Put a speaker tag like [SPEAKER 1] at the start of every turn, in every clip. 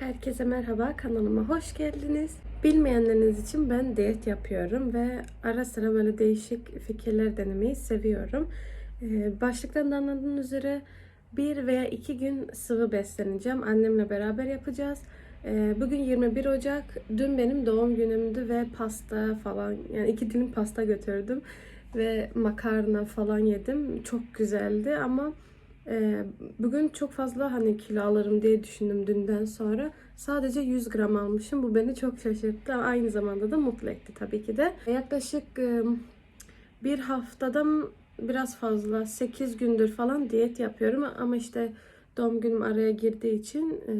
[SPEAKER 1] Herkese merhaba, kanalıma hoş geldiniz. Bilmeyenleriniz için ben diyet yapıyorum ve ara sıra böyle değişik fikirler denemeyi seviyorum. Ee, Başlıktan da anladığınız üzere bir veya iki gün sıvı besleneceğim. Annemle beraber yapacağız. Ee, Bugün 21 Ocak. Dün benim doğum günümdü ve pasta falan yani iki dilim pasta götürdüm ve makarna falan yedim. Çok güzeldi ama ee, bugün çok fazla hani kilo alırım diye düşündüm dünden sonra. Sadece 100 gram almışım. Bu beni çok şaşırttı. Aynı zamanda da mutlu etti tabii ki de. Yaklaşık e, bir haftadan biraz fazla 8 gündür falan diyet yapıyorum. Ama işte doğum günüm araya girdiği için e,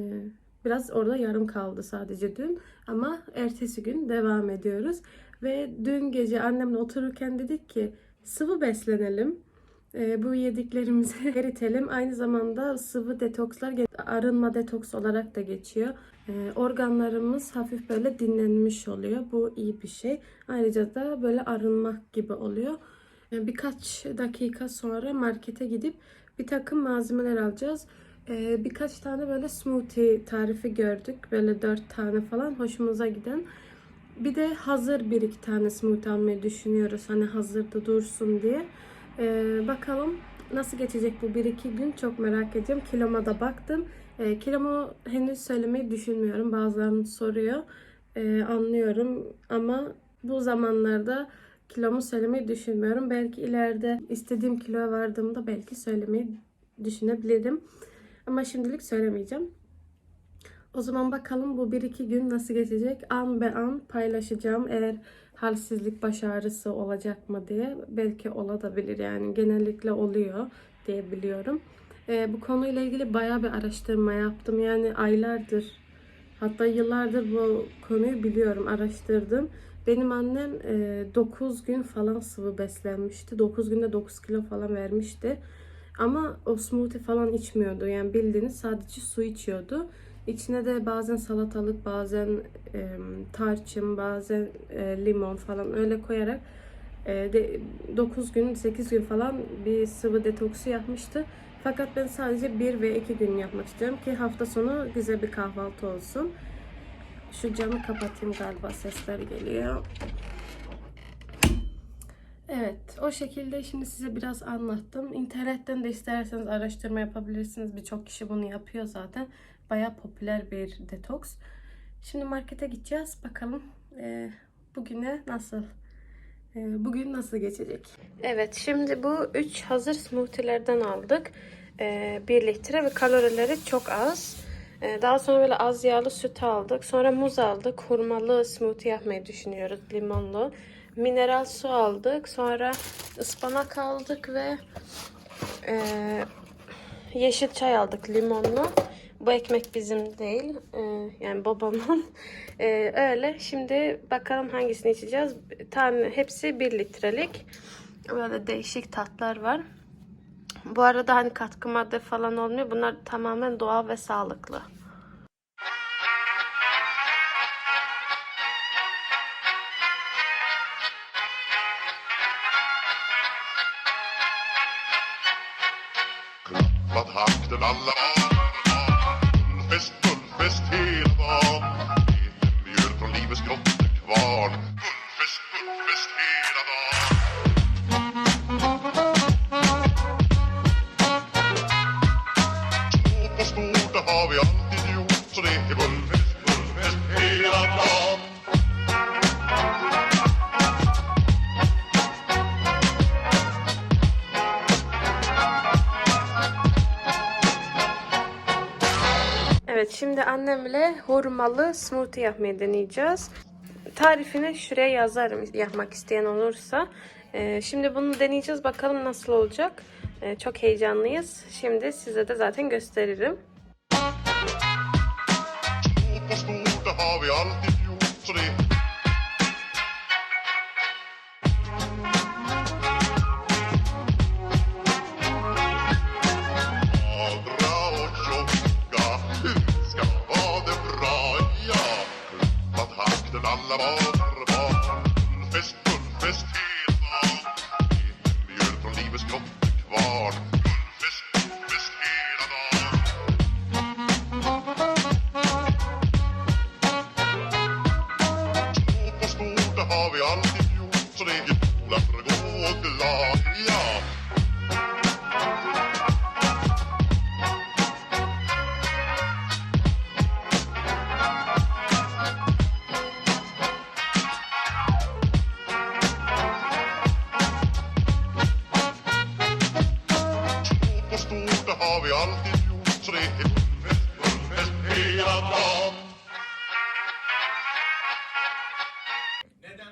[SPEAKER 1] biraz orada yarım kaldı sadece dün. Ama ertesi gün devam ediyoruz. Ve dün gece annemle otururken dedik ki sıvı beslenelim. E, bu yediklerimizi eritelim. Aynı zamanda sıvı detokslar arınma detoks olarak da geçiyor. E, organlarımız hafif böyle dinlenmiş oluyor. Bu iyi bir şey. Ayrıca da böyle arınmak gibi oluyor. E, birkaç dakika sonra markete gidip bir takım malzemeler alacağız. E, birkaç tane böyle smoothie tarifi gördük. Böyle dört tane falan hoşumuza giden. Bir de hazır bir iki tane smoothie almayı düşünüyoruz. Hani hazırda dursun diye. Ee, bakalım nasıl geçecek bu 1-2 gün çok merak ediyorum. Kiloma da baktım. Ee, kilomu henüz söylemeyi düşünmüyorum. Bazılarını soruyor. Ee, anlıyorum ama bu zamanlarda kilomu söylemeyi düşünmüyorum. Belki ileride istediğim kiloya vardığımda belki söylemeyi düşünebilirim. Ama şimdilik söylemeyeceğim. O zaman bakalım bu 1-2 gün nasıl geçecek? An be an paylaşacağım. Eğer halsizlik, baş ağrısı olacak mı diye. Belki olabilir yani genellikle oluyor diye biliyorum. Ee, bu konuyla ilgili bayağı bir araştırma yaptım. Yani aylardır hatta yıllardır bu konuyu biliyorum, araştırdım. Benim annem e, 9 gün falan sıvı beslenmişti. 9 günde 9 kilo falan vermişti. Ama o smoothie falan içmiyordu. Yani bildiğiniz sadece su içiyordu. İçine de bazen salatalık, bazen e, tarçın, bazen e, limon falan öyle koyarak e, de, 9 gün, 8 gün falan bir sıvı detoksu yapmıştı. Fakat ben sadece 1 ve 2 gün yapmak istiyorum ki hafta sonu güzel bir kahvaltı olsun. Şu camı kapatayım galiba sesler geliyor. Evet, o şekilde şimdi size biraz anlattım. İnternetten de isterseniz araştırma yapabilirsiniz. Birçok kişi bunu yapıyor zaten. Bayağı popüler bir detoks. Şimdi markete gideceğiz. Bakalım e, bugüne nasıl e, bugün nasıl geçecek? Evet, şimdi bu 3 hazır smoothie'lerden aldık. E, 1 litre ve kalorileri çok az. E, daha sonra böyle az yağlı süt aldık. Sonra muz aldık. Hurmalı smoothie yapmayı düşünüyoruz. Limonlu mineral su aldık. Sonra ıspanak aldık ve e, yeşil çay aldık limonlu. Bu ekmek bizim değil. E, yani babamın. E, öyle. Şimdi bakalım hangisini içeceğiz. Tane hepsi 1 litrelik. Böyle değişik tatlar var. Bu arada hani katkı madde falan olmuyor. Bunlar tamamen doğal ve sağlıklı.
[SPEAKER 2] den alla Bullfest, bullfest hela dan Leken mjöl från livets grottekvarn Bullfest, bullfest hela
[SPEAKER 1] Evet şimdi annemle hurmalı smoothie yapmayı deneyeceğiz. Tarifini şuraya yazarım yapmak isteyen olursa. Ee, şimdi bunu deneyeceğiz bakalım nasıl olacak. Ee, çok heyecanlıyız. Şimdi size de zaten gösteririm.
[SPEAKER 2] la barba, el pes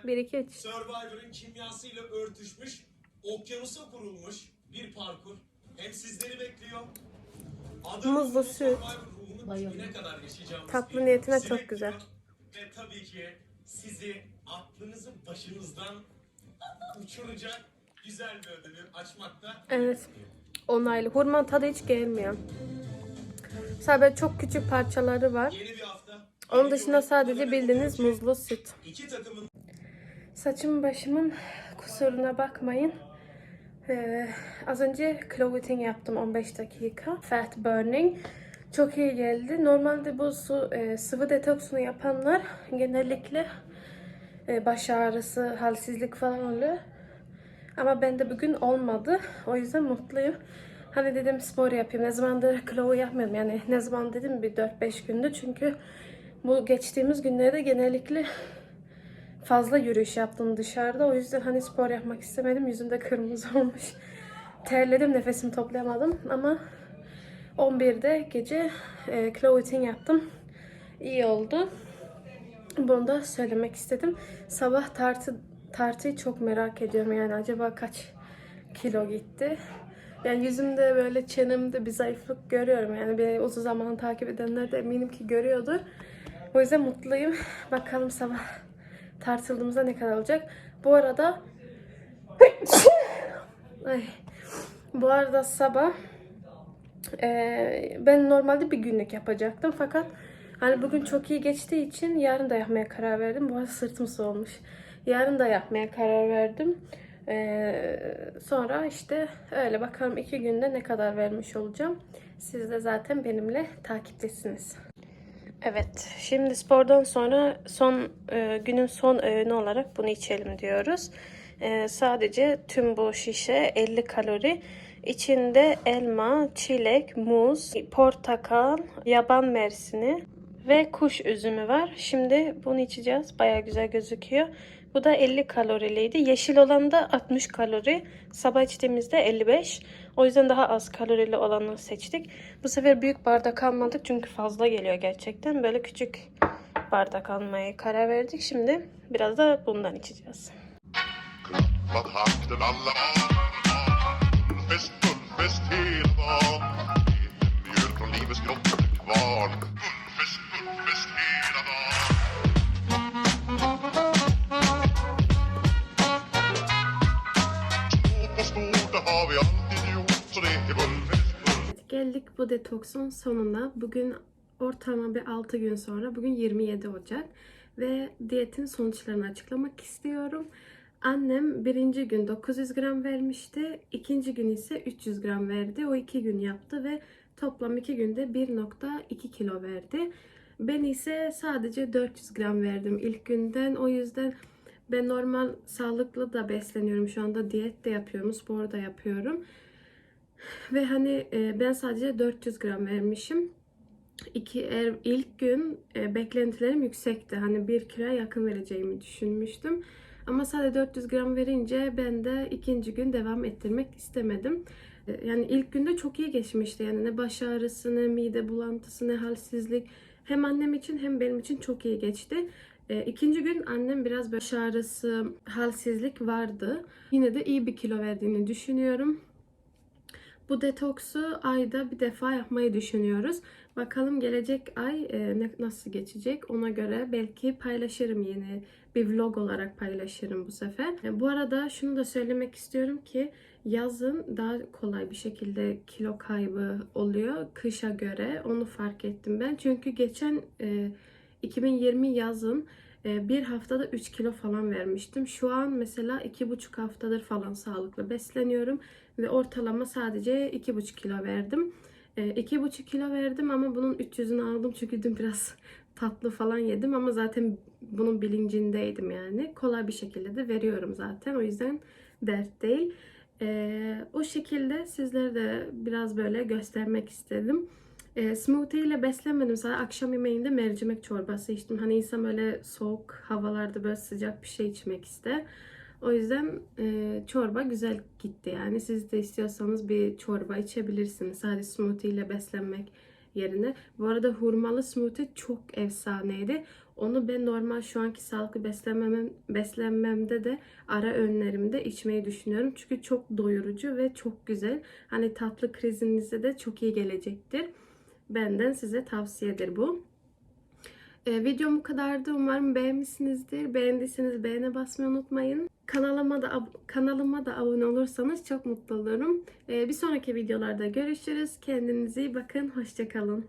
[SPEAKER 3] Neden?
[SPEAKER 1] 1 2 3.
[SPEAKER 3] Survivor'ın kimyasıyla örtüşmüş, okyanusa kurulmuş bir parkur. Hem sizleri bekliyor.
[SPEAKER 1] Muzlu süt. Tatlı niyetine çok güzel.
[SPEAKER 3] Ve tabii ki sizi aklınızı başınızdan uçuracak güzel bir ödülü açmakta.
[SPEAKER 1] Evet. Onaylı. Hurma tadı hiç gelmiyor. Sadece çok küçük parçaları var.
[SPEAKER 3] Yeni bir hafta.
[SPEAKER 1] Onun dışında sadece bildiğiniz muzlu süt.
[SPEAKER 3] İki takımın
[SPEAKER 1] Saçım başımın kusuruna bakmayın. Ee, az önce clothing yaptım 15 dakika. Fat burning. Çok iyi geldi. Normalde bu su, e, sıvı detoksunu yapanlar genellikle e, baş ağrısı, halsizlik falan oluyor. Ama bende bugün olmadı. O yüzden mutluyum. Hani dedim spor yapayım. Ne zamandır klovu yapmıyorum. Yani ne zaman dedim bir 4-5 gündür. Çünkü bu geçtiğimiz günlerde genellikle fazla yürüyüş yaptım dışarıda. O yüzden hani spor yapmak istemedim. Yüzümde kırmızı olmuş. Terledim, nefesimi toplayamadım. Ama 11'de gece e, clothing yaptım. İyi oldu. Bunu da söylemek istedim. Sabah tartı tartıyı çok merak ediyorum. Yani acaba kaç kilo gitti? Yani yüzümde böyle çenemde bir zayıflık görüyorum. Yani beni uzun zaman takip edenler de eminim ki görüyordur. O yüzden mutluyum. Bakalım sabah tartıldığımızda ne kadar olacak. Bu arada Ay. Bu arada sabah eee, ben normalde bir günlük yapacaktım fakat hani bugün çok iyi geçtiği için yarın da yapmaya karar verdim. Bu arada sırtım soğumuş. Yarın da yapmaya karar verdim. Eee, sonra işte öyle bakalım iki günde ne kadar vermiş olacağım. Siz de zaten benimle takiptesiniz. Evet, şimdi spordan sonra son e, günün son öğünü olarak bunu içelim diyoruz. E, sadece tüm bu şişe 50 kalori. İçinde elma, çilek, muz, portakal, yaban mersini ve kuş üzümü var. Şimdi bunu içeceğiz. Baya güzel gözüküyor. Bu da 50 kaloriliydi. Yeşil olan da 60 kalori. Sabah içtiğimizde 55. O yüzden daha az kalorili olanı seçtik. Bu sefer büyük bardak almadık çünkü fazla geliyor gerçekten. Böyle küçük bardak almaya karar verdik. Şimdi biraz da bundan içeceğiz.
[SPEAKER 2] Alltid
[SPEAKER 1] Geldik bu detoksun sonuna. Bugün ortalama bir 6 gün sonra. Bugün 27 Ocak. Ve diyetin sonuçlarını açıklamak istiyorum. Annem birinci gün 900 gram vermişti. ikinci gün ise 300 gram verdi. O iki gün yaptı ve toplam iki günde 1.2 kilo verdi. Ben ise sadece 400 gram verdim ilk günden. O yüzden ben normal sağlıklı da besleniyorum. Şu anda diyet de yapıyorum, spor da yapıyorum. Ve hani e, ben sadece 400 gram vermişim. İki, er, ilk gün e, beklentilerim yüksekti. Hani 1 kilo yakın vereceğimi düşünmüştüm. Ama sadece 400 gram verince ben de ikinci gün devam ettirmek istemedim. E, Yani ilk günde çok iyi geçmişti. Yani ne baş ağrısı, ne mide bulantısı, ne halsizlik. Hem annem için hem benim için çok iyi geçti. E, ikinci gün annem biraz baş ağrısı, halsizlik vardı. Yine de iyi bir kilo verdiğini düşünüyorum. Bu detoksu ayda bir defa yapmayı düşünüyoruz. Bakalım gelecek ay e, nasıl geçecek ona göre belki paylaşırım yeni bir vlog olarak paylaşırım bu sefer. E, bu arada şunu da söylemek istiyorum ki yazın daha kolay bir şekilde kilo kaybı oluyor kışa göre onu fark ettim ben. Çünkü geçen e, 2020 yazın e, bir haftada 3 kilo falan vermiştim. Şu an mesela 2,5 haftadır falan sağlıklı besleniyorum ve ortalama sadece 2,5 kilo verdim. E, 2,5 kilo verdim ama bunun 300'ünü aldım çünkü dün biraz tatlı falan yedim ama zaten bunun bilincindeydim yani. Kolay bir şekilde de veriyorum zaten. O yüzden dert değil. E, o şekilde sizlere de biraz böyle göstermek istedim. E, smoothie ile beslenmedim. Sadece akşam yemeğinde mercimek çorbası içtim. Hani insan böyle soğuk havalarda böyle sıcak bir şey içmek ister. O yüzden e, çorba güzel gitti yani. Siz de istiyorsanız bir çorba içebilirsiniz. Sadece smoothie ile beslenmek yerine. Bu arada hurmalı smoothie çok efsaneydi. Onu ben normal şu anki sağlıklı beslenmem, beslenmemde de ara öğünlerimde içmeyi düşünüyorum. Çünkü çok doyurucu ve çok güzel. Hani tatlı krizinizde de çok iyi gelecektir. Benden size tavsiyedir bu. Ee, videom bu kadardı. Umarım beğenmişsinizdir. Beğendiyseniz beğene basmayı unutmayın. Kanalıma da kanalıma da abone olursanız çok mutlu olurum. Ee, bir sonraki videolarda görüşürüz. Kendinize iyi bakın. Hoşçakalın.